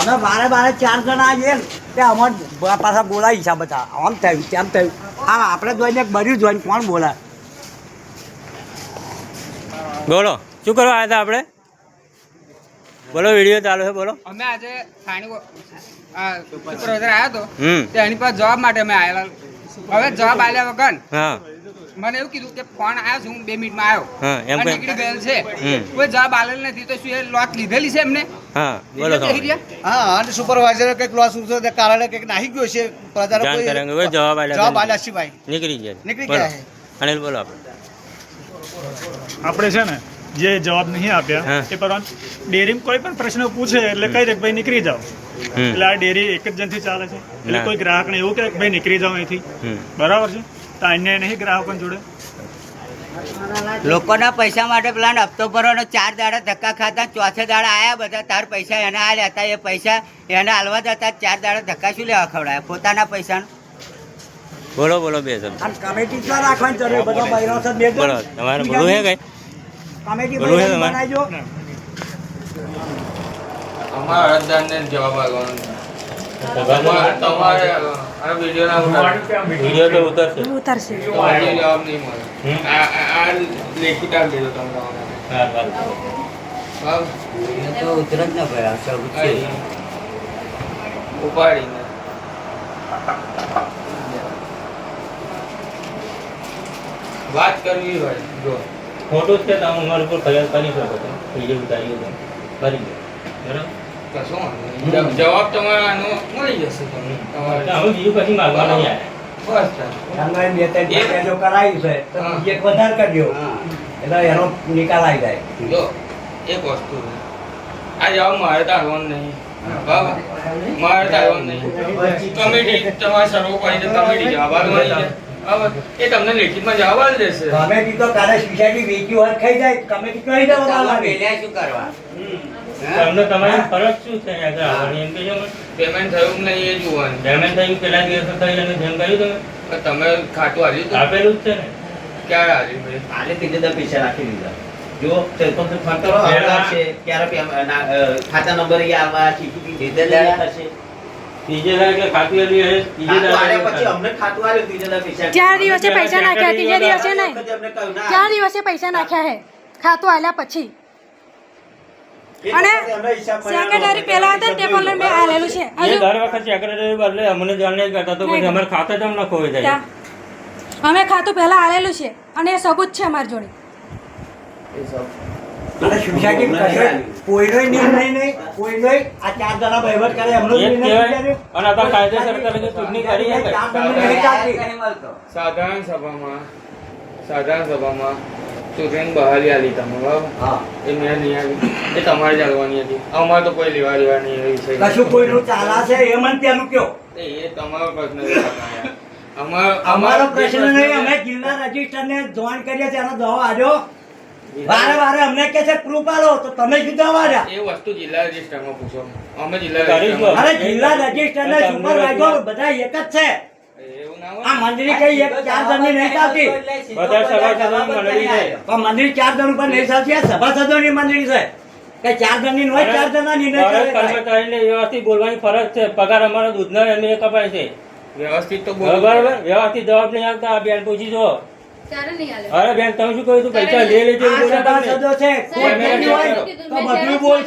અમે બારે બારે ચાર જણા આવીએ તે અમાર પાછા બોલાય હિસાબ હતા આમ થયું તેમ થયું. હા આપણે જોઈને બર્યું જોઈને કોણ બોલાય બોલો શું કરવા આવ્યા હતા આપણે? બોલો વીડિયો ચાલુ છે બોલો. અમે આજે આ સુપરવાઇઝર આવ્યો હતો તેની પાસે જવાબ માટે અમે આવેલા. હવે જવાબ આલ્યા વગર હા. મને એવું કીધું કે ફોન આવ્યો છે હું બે મિનિટમાં આવ્યો હા એમ કે નીકળી ગયેલ છે. કોઈ જવાબ આલેલ નથી તો શું એ લોટ લીધેલી છે એમને? હા બોલો? હા અને સુપરવાઇઝર કંઈક લોસ ઉઠો તે કારણે કંઈક નાહી ગયો છે. પ્રજાનો કોઈ જવાબ આલ્યા જવાબ આલ્યા છે ભાઈ નીકળી ગયા. નીકળી ગયા છે. અનિલ બોલો આપણે. આપણે છે ને જે જવાબ નહીં આપ્યા એ પરંતુ ડેરી કોઈ પણ પ્રશ્ન પૂછે એટલે કહી દે ભાઈ નીકળી જાઓ. એટલે આ ડેરી એક જ જણથી ચાલે છે. એટલે કોઈ કોઈ ગ્રાહકને એવું કહે કે ભાઈ નીકળી જાઓ અહીંથી. બરાબર છે? તો અન્યાય નહીં ગ્રાહકો જોડે? લોકોના પૈસા માટે પ્લાન હપ્તો ભરવાનો ચાર દાડા ધક્કા ખાતા ચોથે દાડા આયા બધા તાર પૈસા એને આ લેતા એ પૈસા એને હાલવા જતા ચાર દાડા ધક્કા શું લેવા ખવડાયા પોતાના પૈસા બોલો બોલો બે શબ્દ કમિટી ક્યાં રાખવાની જરૂર? બધા બૈરાઓ છે બે બોલો તમારે બોલવું છે કઈ? કમિટી બોલવું છે તમારે? અમારા અરજદારને જવાબ આપવાનો તમારે તમારે આ વીડિયો ના ઉતારો. વીડિયો તો ઉતરશે. ઉતરશે. જવાબ નહીં મળે. આ આ- આ લેખિત આપી દેજો તમે હા બરાબર. બરાબર? તો ઉતર જ ન ભાઈ આવશે આઈ. ઉપાડીને. વાત કરવી હોય જો. ખોટું છે તો અમારા ઉપર ફરિયાદ કરી શકો છો. વીડિયો ઉતારી દો. કરી દો. બરાબર? કશો જવાબ તમારો મળી જશે તમને. તમારે બીજું કશું માગવા નહીં આવ્યા બસ ચાલો. એમને બે ત્રણ જગ્યા જો કરાયું છે તો હા. બીજી એક વધારે કરજો. એટલે એનો નિકાલ આવી જાય. જો એક વસ્તુ આ જવાબ મારે તો નહીં. મારે તો નહીં. કમિટી તમારે સર્વોપરી છે કમિટી જવાબ બરાબર. એ તમને લેખિતમાં જવાબ આપી દેશે. કમિટી તો કાલે સોસાયટી વેચી હોય ખાઈ જાય. કમિટી કઈ દેવા શું કરવા? તમને તમારી ફરજ શું છે આગળ? આવવાની? એમ કહેજો પેમેન્ટ થયું નહીં એ જોવાનું. પેમેન્ટ થયું પેલા દિવસે થઈ અને જેમ કર્યું તમે? તમે ખાતું હાલ્યું આપેલું જ છે ને? ક્યારે હાલ્યું ભાઈ? કાલે ત્રીજે દર પૈસા રાખી દીધા. જો ફોન કરો આવશે ક્યારે ખાતા નંબર એ આવવા? થશે. પૈસા ચાર દિવસે પૈસા નાખ્યા ત્રીજે દિવસે નહીં. ચાર દિવસે પૈસા નાખ્યા હે. ખાતું આલ્યા પછી. અને. સેક્રેટરી પેલા હતા તે પણ મેં આલેલું છે. એ હજુ દર વખત સેક્રેટરી બદલે અમને જાણને કરતા તો પછી અમારે ખાતા જ અમને ખોવાઈ જાય. અમે ખાતું પહેલા આલેલું છે અને એ સબૂત છે અમારી જોડે. સાધારણ સભામાં સાધારણ સભામાં ચૂંટણી બહાર આલી તમે બરાબર હા. એ મેં નહીં આવી. એ તમારે ચાલવાની હતી. અમારે તો કોઈ લેવા લેવા નહીં એ છે. કશું કોઈનું ચાલાશે એ મને પેલું કયો. એ તમારો પ્રશ્ન છે. અમારો અમારો પ્રશ્ન નહીં અમે જિલ્લા રજિસ્ટર ને જોઈન કરીએ છીએ એનો દવા આજો વારે વારે અમને કે છે પ્રૂફ આલો. તો તમે શું આલ્યા? એ વસ્તુ જિલ્લા રજિસ્ટરમાં પૂછો. અમે જિલ્લા રજિસ્ટર અરે જિલ્લા રજિસ્ટર ને સુપરવાઇઝર બધા એક જ છે. એવું આ મંદિર કઈ એક ચાર જણની નહીં ચાલતી. બધા સભાસદોની મંડળી છે. પણ મંડળી ચાર જણ ઉપર નહીં ચાલતી. આ સભાસદોની મંડળી છે. કે ચાર જણની હોય ચાર જણા નિર્ણય ફરજ કરે કર્મચારીને વ્યવસ્થિત બોલવાની ફરજ છે. પગાર અમારો દૂધના એમને કપાય છે. વ્યવસ્થિત તો બોલવું બરાબર? વ્યવસ્થિત જવાબ નહીં આપતા. બેન પૂછી જો અરે બેન તમે શું કહ્યું તું? પૈસા લે લેજો. સભાસદો છે. કોઈ હોય તો બધું મને એવું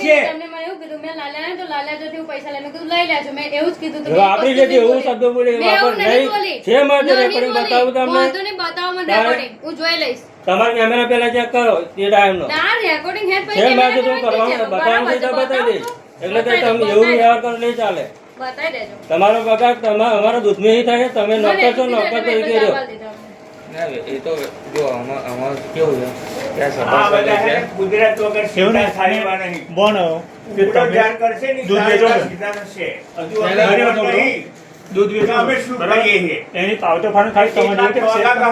કીધું મેં લાલ્યા ને તો લાલ્યા જોડથી હું પૈસા લઈને. કીધું લઈ લેજો. મેં એવું જ કીધું જો આપણી લેજે એવું શબ્દ બોલે વાપર નહીં. છે માટે રેકોર્ડિંગ બતાવું તમને. વાંધો નહીં, બતાવો મને તારે- હું જોઈ લઈશ. તમારા કેમેરા પેલા ચેક કરો તે ટાઈમનો ના. રેકોર્ડિંગ હે પછી છે માટે તું કરવાનું નથી તો બતાવી દઈશ. એટલે તો તમે એવું વ્યવહાર કરો નહીં ચાલે. બતાવી દેજો. તમારો પગાર તમા અમારા દૂધમાં થાય તમે નોકર છો નોકર તરીકે રહ્યો. ના, એ તો જો આમાં આમાં કેવું છે કે આ આ છે ગુજરાત વગર એવું નહીં બોનો કે તમે દૂધ વેચો છો. દૂધ વેચો છો. બરાબર? એની પાવતો ફાળો ખાલી તમે જોઈ કે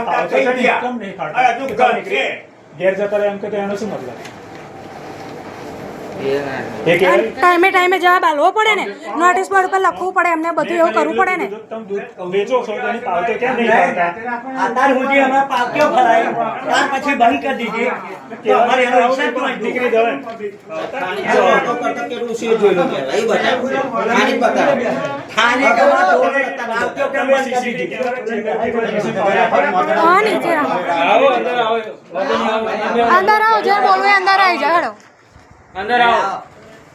પાવતો છે ને એકદમ નહીં ખાતો. એકદમ નીકળી. ઘેર જતા રહે એમ કે તો એનો શું મતલબ ટાઈમે ટાઈમે જવાબ આલવો પડે ને નોટિસ બોર્ડ પર લખવું પડે એમને બધું એવું કરવું પડે ને તમે દૂધ વેચો છો તો પાવતો કેમ નહીં ભરતા? અત્યાર સુધી અમે પાવતીઓ ફરાઈ ત્યાર પછી બંધ કરી દીધી તો અમારે એનો હિસાબ તો. નીકળી. ઓટો કરતા કે રૂસી જોઈ લો કે લઈ બતાવો. ખાલી બતાવો. સ્થાનિક અમારા તો પાવતીઓ કેમ બંધ કરી દીધી? હા નીચે આવો અંદર આવો. અંદર આવો જે બોલવું અંદર આવી જાય હેડો અંદર આવો.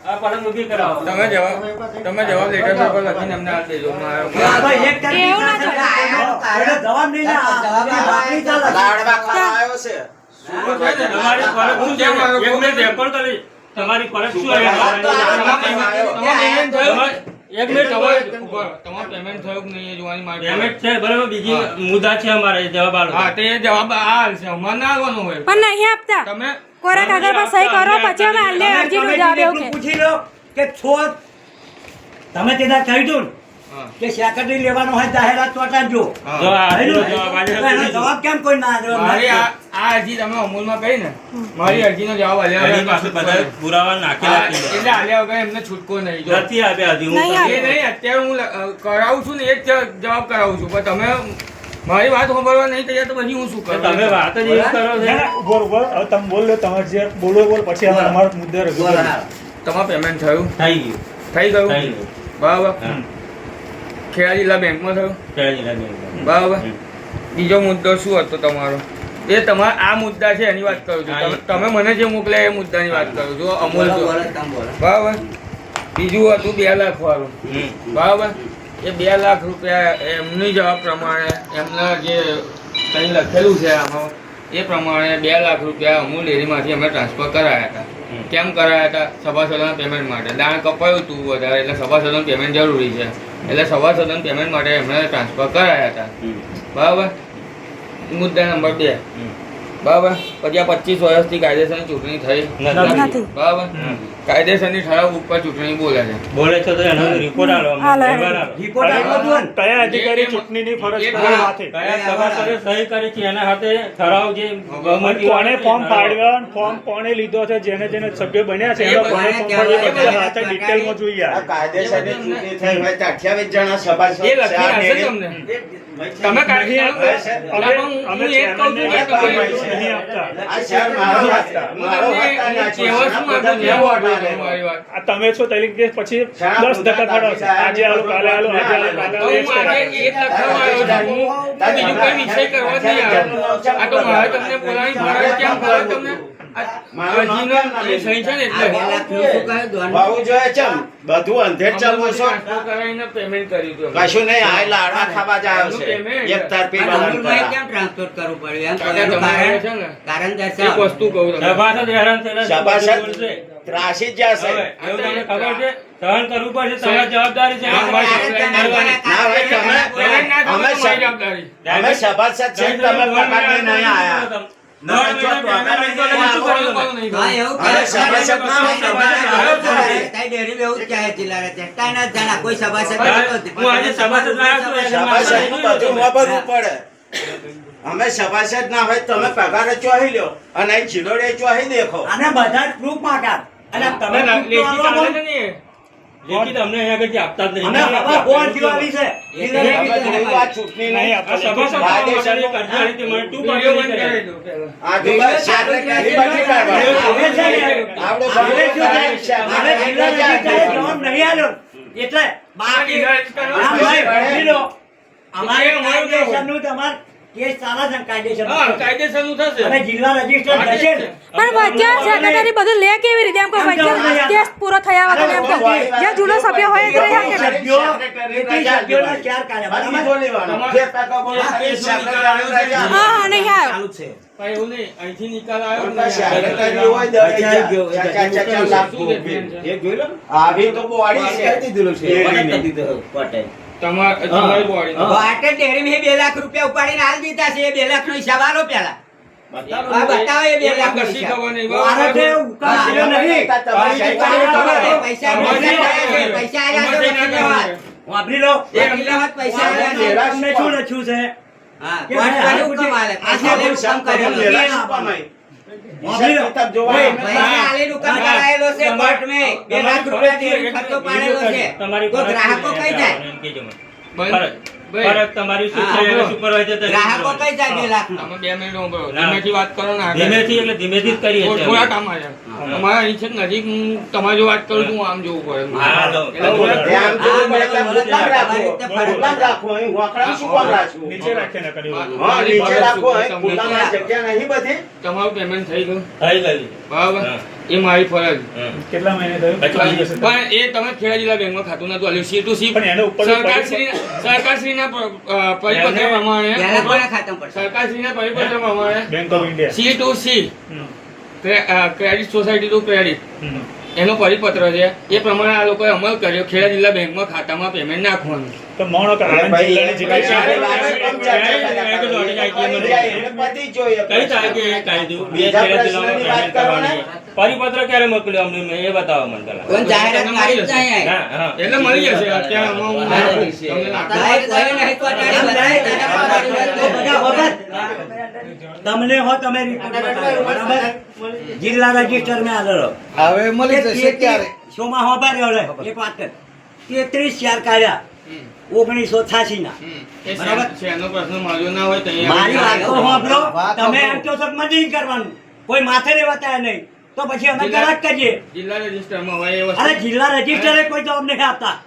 આ પલંગ ઊભી કરાવો. તમે જવાબ તમે જવાબ લેટર પેપર લખીને અમને આપી દેજો ભાઈ એક તરફી એવું ના જવાબ નહીં. ને આ બાકી ચાલ લાડવા ખાવા આવ્યો છે. તમારી ફરજ શું છે? એક રેકોર્ડ કરી. તમારી ફરજ શું છે? તમારી- એક મિનિટ તમારે તમારે તમારું પેમેન્ટ થયું કે નહીં એ જોવાની મારી પેમેન્ટ છે બરાબર બીજી મુદ્દા છે અમારે જવાબ આલો. હા તે જવાબ આ હાલશે અમારે ના આવવાનો હોય. પણ નહીં આપતા. તમે કોરા કાગળ પર સહી કરો પછી અમે આલે તમે અરજીનો જવાબ એવું કે પૂછી લો કે છો તમે તેના કહી દો ને. કે સેક્રેટરી લેવાનો હોય જાહેરાત ચોટાડજો જો. જવાબ કેમ કોઈ ના? મારી આ આ અરજી તમે અમૂલમાં કરી ને મારી અરજીનો જવાબ આલ્યા એની પાસે બધા પુરાવા નાખેલા એટલે આલ્યા વગર એમને છૂટકો નહીં જો. નથી આપ્યા હજી હું એ નહીં અત્યારે હું કરાવું છું ને એ જ જવાબ કરાવું છું. પણ તમે મારી વાત સાંભળવા નહીં તૈયાર તો પછી હું શું કરું? તમે વાત જ એવું કરો ના, છો ઊભો ઊભો. હવે તમે બોલ લો તમારે જે બોલો બોલ. પછી અમે અમારો મુદ્દો રજૂ તમારું પેમેન્ટ થયું? થઈ ગયું. થઈ ગયું? થઈ ગયું. બરાબર. જિલ્લા બેંકમાં થયો? જય જય બરાબર. બીજો મુદ્દો શું હતો તમારો? એ તમારા આ મુદ્દા છે એની વાત કરું છું. તમે- મને જે મોકલ્યા એ મુદ્દાની વાત કરું છું. અમૂલ બરાબર. બીજું હતું બે લાખ વાળું. બરાબર. એ બે લાખ રૂપિયા એમની જવાબ પ્રમાણે એમના જે કંઈ લખેલું છે આમાં એ પ્રમાણે બે લાખ રૂપિયા અમૂલ ડેરીમાંથી અમે ટ્રાન્સફર કરાયા હતા. કેમ કરાયા હતા? સભાસદોના પેમેન્ટ માટે. દાણ કપાયું હતું વધારે એટલે સભાસદોનું પેમેન્ટ જરૂરી છે. એટલે સભાસદોના પેમેન્ટ માટે એમણે ટ્રાન્સફર કરાયા હતા. બરાબર? મુદ્દા નંબર બે. બરાબર. પછી આ પચીસ વર્ષથી કાયદેસરની ચૂંટણી થઈ. નથી. બરાબર? કાયદેસરની ઠરાવ ઉપર ચૂંટણી બોલે છે. બોલે છે તો એનો રિપોર્ટ આલો. આલો. રિપોર્ટ આપો કયા અધિકારી ચૂંટણીની ફરજ કોણ કયા સભાસદે સહી કરી છે? એના હાથે ઠરાવ જે કોણે ફોર્મ. ફાડ્યા ફોર્મ કોણે લીધો છે? જેને જેને સભ્ય બન્યા છે એનો કોણે ફોર્મ ફાડ્યા બધા હાથે ડિટેલમાં જોઈએ. આ કાયદેસરની ચૂંટણી થઈ. હોય તો 28 જણા સભાસદ એ લખી હશે તમને. તમે કાઢી. અમે અમે એ જ કહું છું કે તમારી- નહીં આપતા આ શહેર મારો. આ તમે છો તરીકે કે પછી શાળા દસ ટકા ખવડાવશે બધા આજે આલો કાલે આલો આજે આલો કાલે હું આજે કરાવે. એ જ લખવા આવ્યો છું. બીજું કઈ વિષય કરવા નહીં આવ્યો. આ તો મારે તમને બોલાવી ફરજ કેમ ફરજ તમને બધું અંધેર ચાલવું છો પેમેન્ટ કર્યું હતું કશું નહીં આ લાડવા ખાવા જ આવ્યો છે. એક તરફી પણ વલણ અમૂલમાં કરા. કેમ ટ્રાન્સફર કરવું પડ્યું? એમ કહો. કાકા એનું તમારે છે કારણ ને? કારણ એક દર્શાવો વસ્તુ કહું સભાસદ હેરાન થયેલા છે, બધું સભાસદ બોલશે. ત્રાસી જ જશે. એવું તમને ખબર છે? સહન કરવું પડશે તમારી જવાબદારી છે. અમે જવાબદારી. સભાસદ છે તમે નહીં આયા. કોઈ સભાસદ અમે સભાસદ ના હોય તમે પગાર ચોહી લ્યો અને ચીલોડે ચોહી દેખો આને બધા જ proof માંગ્યા. અને તમે લેખિત અમને અહીંયા આપતા જ નહીં. છે. નહીં આ અમારી મને બંધ કરી. દો આ બાકી કાઢવા? આપણે શું થાય? જિલ્લા જવાબ નહીં. એટલે બાકી. અમારે કાયદેસરનું તમારે કેસ ચાલે છે ને કાયદેસરનું. હા કાયદેસરનું થશે. અને જિલ્લા રજિસ્ટર થશે. પણ વચ્ચે સેક્રેટરી બધું લે કેવી રીતે? એમ કહો વચ્ચે કેસ પૂરો થયા વગર એમ જે જૂનો સભ્ય હોય એ રહી શકે. હા હા નહીં આવ્યો. અહીંથી નિકાલ આવ્યો. આવી તો બોડી છે. તમાર- તમારી બોડી વાટે ડેરીમાં બે લાખ રૂપિયા ઉપાડીને હાલ દીધા છે એ લાખ નો હિસાબ આલો પેલા બતાવો એ બે લાખ કશી ખબર નહીં ભારતે ઉકાળ કર્યો નહીં. પૈસા પૈસા આવ્યા છે. વાપરી લો. વકીલનો હાથ પૈસા આવ્યા છે. શું લખ્યું છે હા, વાળું હુકમ આલે. આ હુકમ કર્યો. તમારી ગ્રાહકો કઈ જાય? એમ કહેજો મને. ભાઈ, ફરજ. ભાઈ. ફરજ તમારી શું છે હા, એને હા. supervisor તરીકે ગ્રાહકો કઈ જાય લાખ તમે બે મિનિટ ઊભો ધીમેથી વાત કરો ને ધીમેથી એટલે ધીમેથી જ કરીએ છીએ થોડા કામ આવ્યા અમારા અહીં છે નજીક હું તમારી જો વાત કરું છું હું આમ જોવું પડે રાખો. અહીં શું કામ? નીચે ને કરી હા. નીચે રાખો. જગ્યા નહીં બધી. તમારું પેમેન્ટ થઈ ગયું થઈ ગયું. બરાબર. એ મારી ફરજ કેટલા મહિને થયું. પણ એ તમે ખેડા જિલ્લા બેંકમાં ખાતું નતું આલ્યું સી ટુ સી પણ એને ઉપર સરકારશ્રી સરકારશ્રીના પરિપત્ર પ્રમાણે પહેલા કોના ખાતામાં પડશે સરકારશ્રીના પરિપત્ર પ્રમાણે bank of India C to C credit society to credit એનો પરિપત્ર છે એ પ્રમાણે આ લોકોએ અમલ કર્યો ખેડા જિલ્લા બેંકમાં ખાતામાં પેમેન્ટ નાખવાનું તો મૌનો કઈ તારીખે કાયદો બે ખેડા જિલ્લામાં. કરવાની. પરિપત્ર ક્યારે મોકલ્યો અમને? એ બતાવો મને પેલા કોઈ જાહેરાત મારી જ નહીં ના, હા. એટલે મળી જશે. અત્યારે હું. તમને હો તમે બરાબર? જિલ્લા રજિસ્ટર મે આલેલો. હવે મળી જશે ક્યારે શોમાં હો બાર એક વાત કર. તેત્રીસ ચાર કાઢ્યા. ઓગણીસો છાસી ના બરાબર. મારી વાત તો સાંભળો. તમે એમ કહો છો કે કરવાનું. કોઈ માથે લેવાતા નહીં. તો પછી અમે કરાક કરીએ. જિલ્લા રજિસ્ટરમાં હોય એ અરે જિલ્લા રજિસ્ટરે કોઈ જવાબ નહીં આપતા.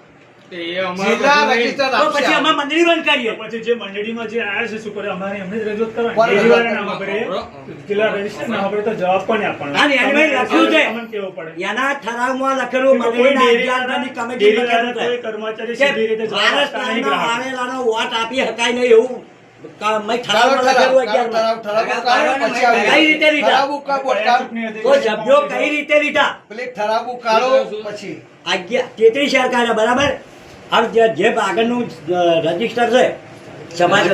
તો એ અમારા જિલ્લા પ્રશ્ન નહીં. રજિસ્ટર તો પછી અમે મંડળી બંધ કરીએ. પછી જે મંડળીમાં જે આવ્યા છે શું કરે અમારે એમને જ રજૂઆત કરવાની. ના વાપરે, જિલ્લા રજિસ્ટર ના વાપરે તો જવાબ કોને આપવાનો? હા, ને એની મેં તમને- લખ્યું છે. કેવું પડે? એના ઠરાવમાં લખેલું મંડળીના ડેરી- કમિટી ડેરીવાળાના લખેલું કોઈ છે. કર્મચારી સીધી રીતે. આવેલાનો વોટ આપી શકાય નહીં એવું તેત્રીસ હજાર બરાબર? હવે જે જે આગળનું રજિસ્ટર છે સમાજ.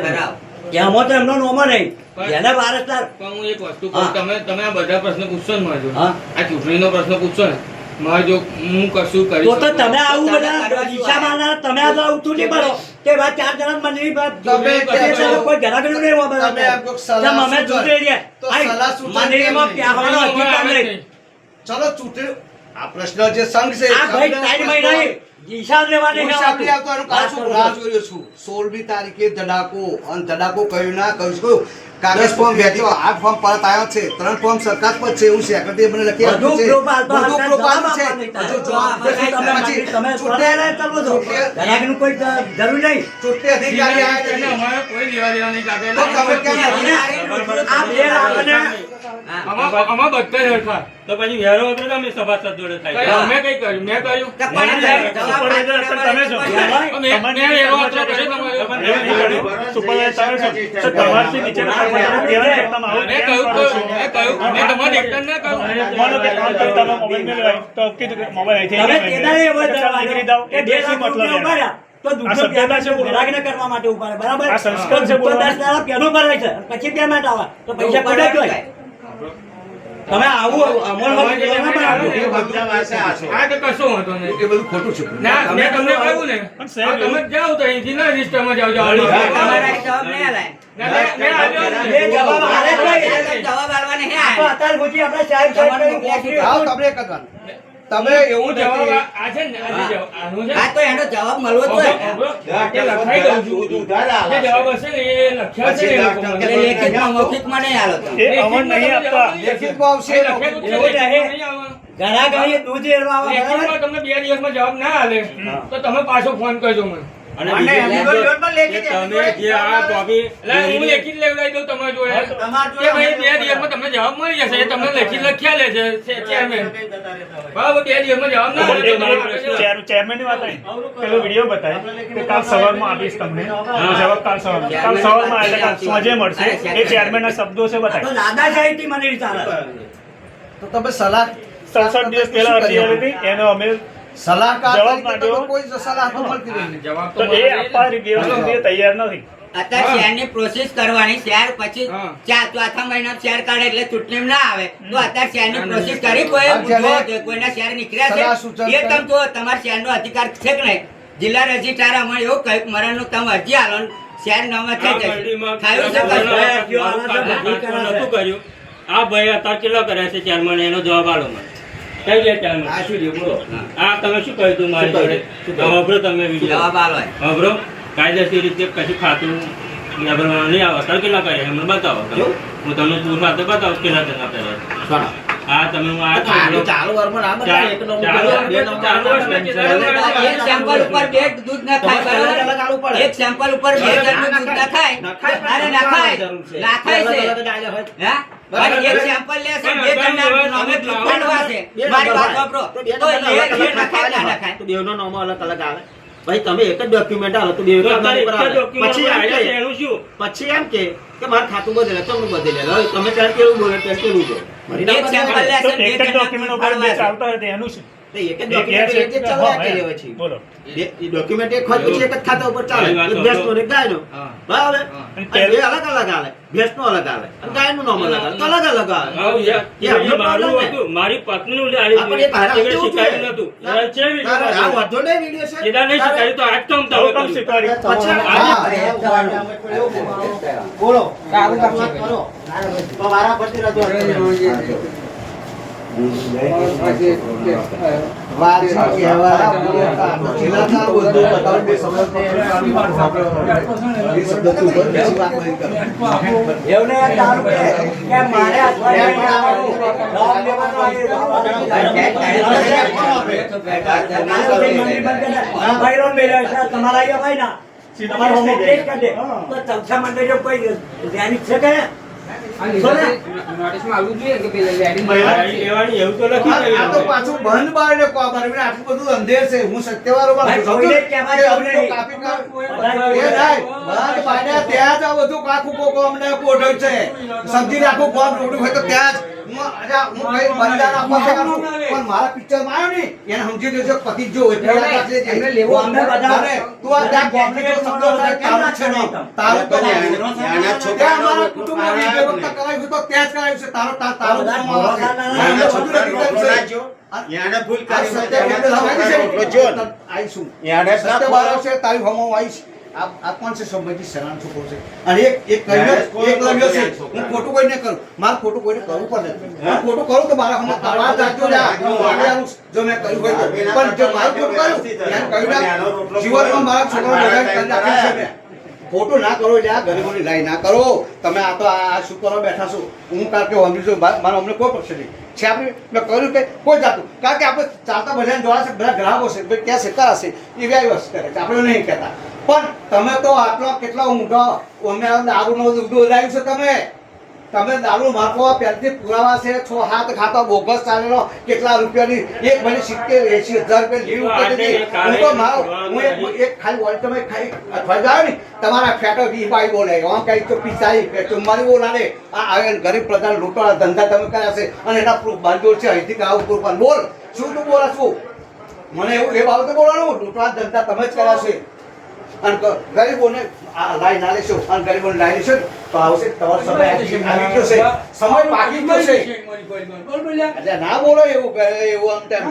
એમાં તો એમનો નોમો નહીં. એને વારસદાર પણ હું એક વસ્તુ કહું તમે તમે આ બધા પ્રશ્ન પૂછશો ને મારો હા. આ ચૂંટણીનો પ્રશ્ન પૂછશો ને. મારે હું કશું કરી તો તો તમે આવું તમે બધા આવ્યા? તમે આવું તું નહીં પડો કે ભાઈ ચાર જણા મંડળી પર તમે કોઈ ઘરાઘરું નહીં હોય તમે આમ સલાહ અમે સૂચન. છે. તો સલાહ સૂચન મંડળીમાં પ્યાવાનો અધિકાર નહીં. ચલો ચૂંટણી આ પ્રશ્ન જે સંઘ છે આ ભાઈ ટાઈમ મહિના હિસાબ આવતો એનું રાહ. છું સોળમી તારીખે ધડાકો અને ધડાકો કયું ના કહ્યું છું કાગળ ફોર્મ વેચ્યો આ ફોર્મ પરત આવ્યો છે ત્રણ ફોર્મ સરકાર પર છે એવું સેક્રેટરી મને લખી આપ્યું છે. બધું આપ્યું છે. હજુ જવાબ પછી તમે સ્વતંત્ર ચાલો છો. ચૂંટણી- કોઈ જરૂર નહીં. ચૂંટણી અધિકારી આવે છે. અમારે કોઈ લેવા દેવા નહીં. કાકા. તો તમે કેમ આ બે લાખને અમાર- બધા હરખા. તો પછી વેરો હતો તો અમે સભાસદ જોડે થાય. અમે કઈ કર્યું? મેં કર્યું. મેં તમે છો. મેં- વેરો તમારે તમારે- નહીં કર્યું. સુપરવાઇઝર તમે છો. તો તમારથી નીચેના તમે મેં કહ્યું મેં કહ્યું. મેં તમારે ના કહ્યું. માનો કે કામ કઈ તમે મોબાઈલ મેળવ્યો, તો કીધું કે મોબાઈલ તમે અહીંથી હવે જાઓ. કે એ બે મતલબ એનો? તો આ દુઃખનો છે બોલવાનું. કરવા માટે ઉપાડે, બરાબર? આ સંસ્કાર છે તો દસ દાડા પેલું કરે છે, પછી પેમેન્ટ આવે. તો પૈસા પડે હોય. તમે આવું અમલ આ તો કશો એ બધું ખોટું છે. ના મેં તમને કહ્યું ને. પણ સાહેબ, આ તમે જાઓ તો અહીંથી ના જાઓ જાઓ. તમારા જવાબ નહીં આલાય. જવાબ આપણે સાહેબ સાહેબ તમને. તમે એવું જવાબ આ- આ છે ને આ આનું છે? ને, તો એનો જવાબ મળવો તો લખાઈ દઉં છું. જે જવાબ હશે ને એ લખ્યા છે. એટલે લેખિતમાં મૌખિકમાં નહીં આલો એ અમર નહીં આપતા. લેખિતમાં આવશે એવું નહીં. નહીં આવવાનું. ઘણા ઘણી દૂધ એરવા આવે, તમને બે દિવસમાં જવાબ ના આલે તો તમે પાછો ફોન કરજો મને. અને તમે જે આ કોપી હું લેખિત લેવડાવી દઉં તમારી જોડે. કે ભાઈ બે દિવસમાં તમને જવાબ મળી જશે તમને લેખિત લખ્યા લે છે ચેરમેન બરાબર બે દિવસમાં જવાબ ના મળે તો તમારે આપણે ચેર- ચેરમેનની વાત આવી. પેલો વીડિયો બતાય કે કાલ સવારમાં આપીશ તમને. જવાબ કાલ સવારમાં. કાલ સવારમાં એટલે કાલ સાંજે મળશે. એ ચેરમેનના શબ્દો છે તો બતાય દાદાશાહીથી મને તો તમે સલાહ સડસઠ દિવસ પહેલા અરજી આવી હતી. એનો અમે જવાબ તરીકે માંગ્યો. તમે કોઈ સલાહ તો નહીં. જવાબ તો તો એ આપવા વ્યવસ્થિત રીતે તૈયાર નથી. અત્યારે હા. શેરની પ્રોસેસ કરવાની? શેર પછી ચોથા મહિના શેર કાઢે એટલે ચૂંટણી ના આવે. તો અત્યારે શેરની પ્રોસેસ કરી કોઈ આ જેને જો કે કોઈના શેર નીકળ્યા છે એ તમે જો તમારા શેરનો અધિકાર છે કે નહીં? જિલ્લા રજીસ્ટ્રાર અમારે એવું કહ્યું કે મરણનું તમે અરજી આલો ને શેર નામે થઈ જાય જશે. થયું છે કર્યું આ ભાઈ અત્યારે કેટલો કર્યા છે ચેરમેન એનો જવાબ આલો મને. કઈ આ શું છે બોલો. આ તમે શું કહ્યું તું મારી જોડે? સાંભળો તમે જવાબ આલો કાયદેસર રીતે કશું ખાતું નહીં આવે. અત્યારે કેટલા કર્યા એમને બતાવો હું તમને ટૂર સાથે બતાવું કેટલા ટકા કર્યા આ તમે હું આ ચાલુ ચાલુ વર્ષમાં ના બતાવે, એક નંબર બે નંબર એક સેમ્પલ ઉપર બે દૂધ ના થાય બરાબર? પડે. એક સેમ્પલ ઉપર બે જણનું દૂધ ના થાય. અરે ના ખાય ના ખાય છે. હા? અને એક સેમ્પલ લે છે બે જણના નામે દૂધ છે. મારી વાત વાપરો તો એ એ ના ખાય ના ના ખાય તો બેવનો નામ અલગ અલગ આવે. ભાઈ તમે એક જ ડોક્યુમેન્ટ આલો તો જ document પછી એનું શું? પછી એમ કે કે મારે ખાતું બદલે તમને બદલે હવે તમે ત્યાં કેવું બોલે ત્યાં કેવું બોલે? મારી જ ડોક્યુમેન્ટ ઉપર બે ચાલતા હોય એનું શું? એક જ એક જ. બોલો એક હોય પછી એક જ ખાતા ઉપર ચાલે મારી સાંભળો. ને. બરાબર બે અલગ અલગ આવે અલગ આવે અને નામ અલગ આવે અલગ અલગ આવે મારું આપણે એક હારા? નતું આ છે. નહીં તો આજ તો? પછી બોલો કર. મારે અઠવાડિયે આવવાનું. તમારા અહીંયા ભાઈ ના. તમારો કોઈ ધ્યાનિત છે કે? છો ને? નોટિસમાં આવવું જોઈએ કે પેલા લેડી ભાઈ લેવાની એવું તો આ લખી આ તો ગયું. પાછું બંધ બાર ને કો બાર ને આટલું બધું અંધેર છે હું સત્યવાળો ભાઈ, માણસ છું. કોઈને કહેવા કે જવું અમને નહીં. કાપી કાપ- બધા એ નહીં, બંધ બારને ત્યાં જ આ બધું કાકું કોકો અમને કોઢો છે સમજી રાખું કોમ રોડું હોય તો ત્યાં જ પણ મારા પિક્ચરમાં આવ્યો ને એને સમજી લેજો પતિ જો એટલે યાદ રાખજે જે. એમને લેવો અમને બધા- તું આ ત્યાં ગામને શબ્દો તારું છે તો નાના તો ત્યાં જ છે. નાના છોકરા. યાને ભૂલ કરી સત્ય જો. યાને સત્ય. છે, હોમો આવીશ. આ આ કોણ છે સંબંધી સલામ છોકરો છે? અને એક એક કહ્યું એક લવ્યો છે હું ખોટું કોઈને કરું? મારે ખોટું કોઈને કરવું પડે હું ખોટું કરું તો મારા હમણાં તળાવ જાગજો જા. હું આગળ આવું જો મેં કર્યું હોય તો. પણ જો મારું ખોટું કર્યું એને કહ્યું ના જીવનમાં મારા છોકરો બગાડ કરી નાખ્યો છે મેં. ખોટું ના કરો એટલે આ ગરીબોની લાઈ ના કરો. તમે આ તો આ શું કરો બેઠા છો? હું કારણ કે અમને છું. મારો અમને કોઈ પક્ષ નહીં. છે આપણે મેં કર્યું કે કોઈ જાતું કારણ કે આપણે ચાલતા બધાને જોવા છે બધા ગ્રાહકો છે ભાઈ ક્યાં છે કરાશે એ વસ્તુ કરે છે. આપણે નહીં કહેતા. પણ તમે તો આટલો કેટલા ઊંઘો અમે દારૂનો દૂધ લાવ્યું છે તમે? તમે દારૂ મારકો પહેલથી પુરાવા છે છ હાથ ખાતા બોગસ ચાલેલો કેટલા રૂપિયાની? એક મહિને સિત્તેર એસી હજાર રૂપિયા લીવ કરી હું તો મારો હું એક ખાલી વોલ તમે ખાઈ અઠવાડિયે આવ્યો ને. તમારા ફેટો વી બાઈ બોલે આમ કઈ તો પિસાઈ કે ચુમ્માલી બોલાડે આ આવે ગરીબ પ્રધાન લૂંટવાના ધંધા તમે કર્યા છે અને એના પ્રૂફ બાંધો છે. અહીંથી આવું પ્રૂફ બોલ, શું તું બોલા છું મને એવું એ બાબતે બોલવાનું લૂંટવાના ધંધા તમે જ કર્યા છે. અને ગરીબોને આ લાઈન ના લેશો અને ગરીબોને લાઈ લેશો તો આવશે તમારો સમય આવી ગયો છે. સમય પાકી ગયો છે. એટલે ના બોલો એવું કે એવું આમ તેમ.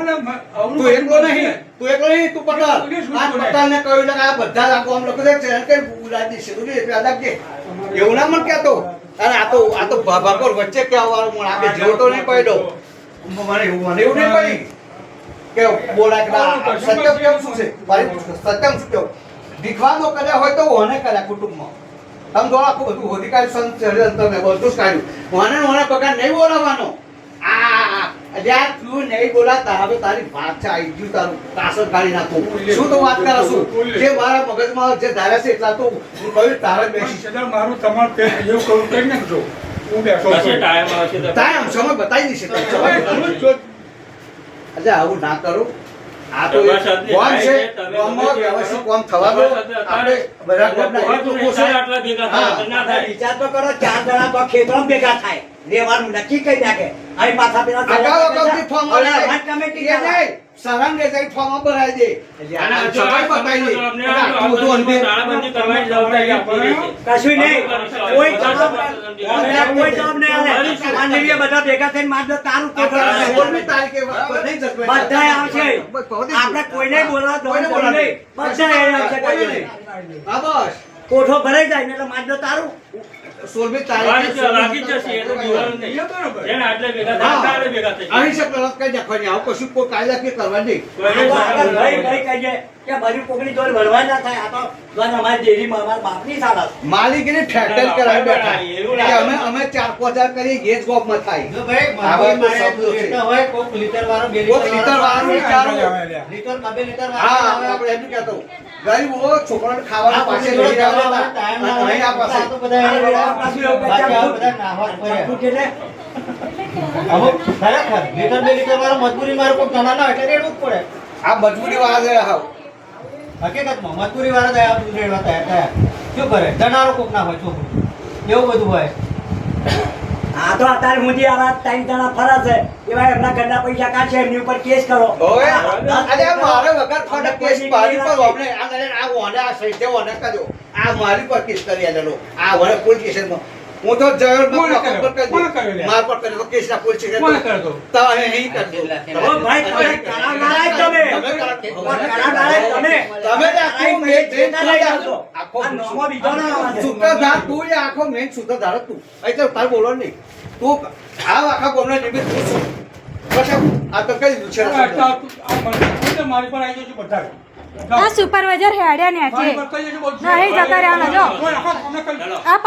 તું એકલો નહીં તું એકલો નહીં તું પટલ. આ પટેલ ને કહ્યું આ બધા લાગો આમ લખો છે. એને કઈ દીશે તું એટલે અદા એવું ના મન કહેતો. અરે આ તો આ તો ભાગોર વચ્ચે ક્યાં વાળું પણ આપે જેવો તો નહીં પડ્યો. મને એવું મને એવું નહીં પડી કે બોલા કે સત્યમ કેમ શું છે? મારી સત્યમ શું કેવું? વિખવાનો કર્યા હોય તો ઓને કર્યા કુટુંબમાં. તમે જો આખું બધું હોદી કાઢ્યું સંત ષડયંત્ર બધું જ કાઢ્યું. ઓને ઓને પગાર નહીં બોલાવવાનો. આ અલ્યા તું નહીં બોલાતા હવે તારી વાત છે આવી ગયું તારું કાસર કાઢી નાખું. શું તો વાત કરા છું? જે મારા મગજમાં જે ધાર્યા છે એટલા તો હું કહ્યું તારે બેસી. બેસી મારું તમારું તે એવું કહું કરી નાખજો હું બેઠો ટાઈમ આવશે સમય બતાવી દેશે. એટલે આવું ના કરો. આ તો કોમ છે કોમમાં વ્યવસ્થિત કોમ થવા દો? આપણે બધા વિચાર તો કરો ચાર જણા તો ખેતરમાં ભેગા થાય. લેવાનું નક્કી કરી નાખે. અહીં પાછા પેલા અગાઉ અગાઉથી ફોર્મ કમિટી સરાંગે જઈ ફોર્મ ભરાઈ દે. જો બતાવી દે. તું તો તાળાબંધી કરવાની જવાબદારી આપી છે. કશું નહીં. કોઈ જવાબ કોઈ જવાબ નહીં આલે. માનવીય બધા ભેગા થઈને માત્ર તારું કે બધા આવશે. આપણે કોઈને બોલાવા કોઈને જવાનું બોલાવે નહીં બધાય આવશે બસ. કોઠો ભરાઈ જાય ને એટલે માત્ર તારું. સોળમી તારીખે જશે, એ તો જોવાનું નહીં. જેને આટલે ભેગા થાય, આટલે ભેગા થઈ અહીં છે કઈ દેખવાની આવું કશું કોઈ કાયદાકીય કરવા નહીં. કોઈ કે બધી કોકની જોડે વળવા ના થાય. આ તો જોન અમારી ડેરીમાં અમારા બાપની શાળા છે. માલિકીને કરાવી બેઠા. કે અમે અમે ચાર પાંચ હજાર કરીએ એ જ થાય. ભાઈ, આ વાત તો મારે શબ્દો છે. લેતા હોય, કોક લીટર વાળો, બે લીટર લીટર વાળો વિચારો. લીટર, બબે લીટર હા આપણે એમ કહેતો. ગરીબ છોકરાને ખાવાનું પાસે લઈ રહ્યા હતા અને અહીં આ પાસે. તો બધા બધા પાછું એવું કહે છે, બાકી આ બધા નાહવા જ પડ્યા. પાછું એટલે અમુક ખરેખર લીટર બે લીટર વાળો મજબૂરી મારે કોઈ ના એટલે રેડવું જ પડે. આ મજબૂરી વાળા હાવ હકીકતમાં મજબૂરી વાળા દયા દૂધ રેડવા તૈયાર થયા શું કરે જનારો કોક ના હોય છોકરું એવું બધું હોય આ તો અત્યારે સુધી આવા ટાઈમ જણા ફરા છે એવા એમના ઘરના પૈસા કાઢશે એમની ઉપર કેસ કરો ઓય અરે મારે વગર ફાટક કેસ મારી પર આપણે આ આ ઓને આ સહિતે ઓને કર્યો આ મારી પર કેસ કરી આલેલો આ વડે પોલીસ સ્ટેશનમાં હું તો કોણે કર્યો? કર્યો માર પર કર્યો કેસ ના પોલીસ કોણે તો? તો? અહીં અહીં ઓ ભાઈ તમે કરાવનારા જ તમે. તમે કરાવ- કરાવનારા તમે તમે. જ આખું મેં જે ના આખો નોમો બીજો ના સૂત્રધાર તું જ આખો મેન સૂત્રધાર જ તું. એટલે તારે બોલો નહીં. તું આ આખા બોલના નિમિત્ત તું છું આ તો કઈ છે? મારી પર આવી જજો બધા. આ સુપરવાઇઝર હેડ્યા ને. નહીં જતા જો. આ